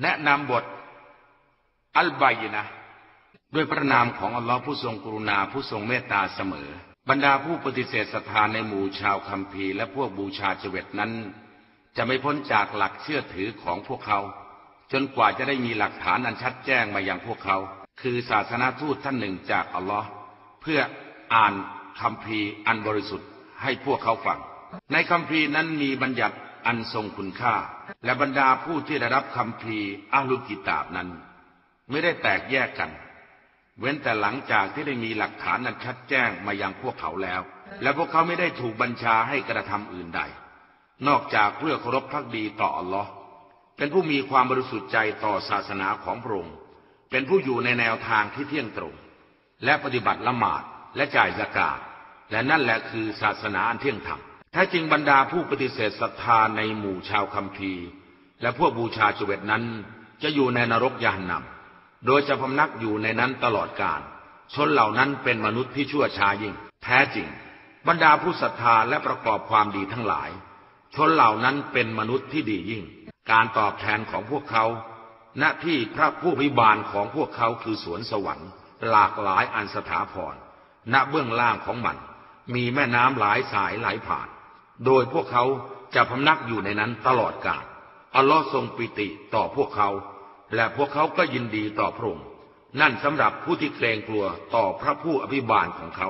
แนะนำบทอัลบายนะด้วยพระนามของอัลลอฮ์ผู้ทรงกรุณาผู้ทรงเมตตาเสมอ บรรดาผู้ปฏิเสธศรัทธาในหมู่ชาวคัมภีร์และพวกบูชาจเวตนั้น จะไม่พ้นจากหลักเชื่อถือของพวกเขา จนกว่าจะได้มีหลักฐานอันชัดแจ้งมาอย่างพวกเขา คือศาสนาทูตท่านหนึ่งจากอัลลอฮ์เพื่ออ่านคัมภีร์อันบริสุทธิ์ให้พวกเขาฟังในคัมภีร์นั้นมีบัญญัติ อันทรงคุณค่า และบรรดาผู้ที่ได้รับคัมภีอัลลุกิตาบนั้น ไม่ได้แตกแยกกัน เว้นแต่หลังจากที่ได้มีหลักฐานนั้นชัดแจ้งมายังพวกเขาแล้ว และพวกเขาไม่ได้ถูกบัญชาให้กระทำอื่นใด นอกจากเพื่อเคารพพักดีต่ออัลลอฮ์เป็นผู้มีความบริสุทธิ์ใจต่อศาสนาของพระองค์เป็นผู้อยู่ในแนวทางที่เที่ยงตรง และปฏิบัติละหมาดและจ่ายสกาดและนั่นแหละคือศาสนาอันเที่ยงธรรม แท้จริงบรรดาผู้ปฏิเสธศรัทธาในหมู่ชาวคัมภีร์ และพวกบูชาจเวตนั้น จะอยู่ในนรกยานนำโดยจะพำนักอยู่ในนั้นตลอดกาลชนเหล่านั้นเป็นมนุษย์ที่ชั่วช้ายิ่ง แท้จริง บรรดาผู้ศรัทธาและประกอบความดีทั้งหลาย ชนเหล่านั้นเป็นมนุษย์ที่ดียิ่ง การตอบแทนของพวกเขา ณที่พระผู้พิบาลของพวกเขาคือสวนสวรรค์ หลากหลายอันสถาพรณเบื้องล่างของมัน มีแม่น้ำหลายสายไหลผ่าน โดยพวกเขาจะพำนักอยู่ในนั้นตลอดกาลอัลลอฮ์ทรงปิติต่อพวกเขา และพวกเขาก็ยินดีต่อพระองค์นั่นสำหรับผู้ที่เกรงกลัวต่อพระผู้อภิบาลของเขา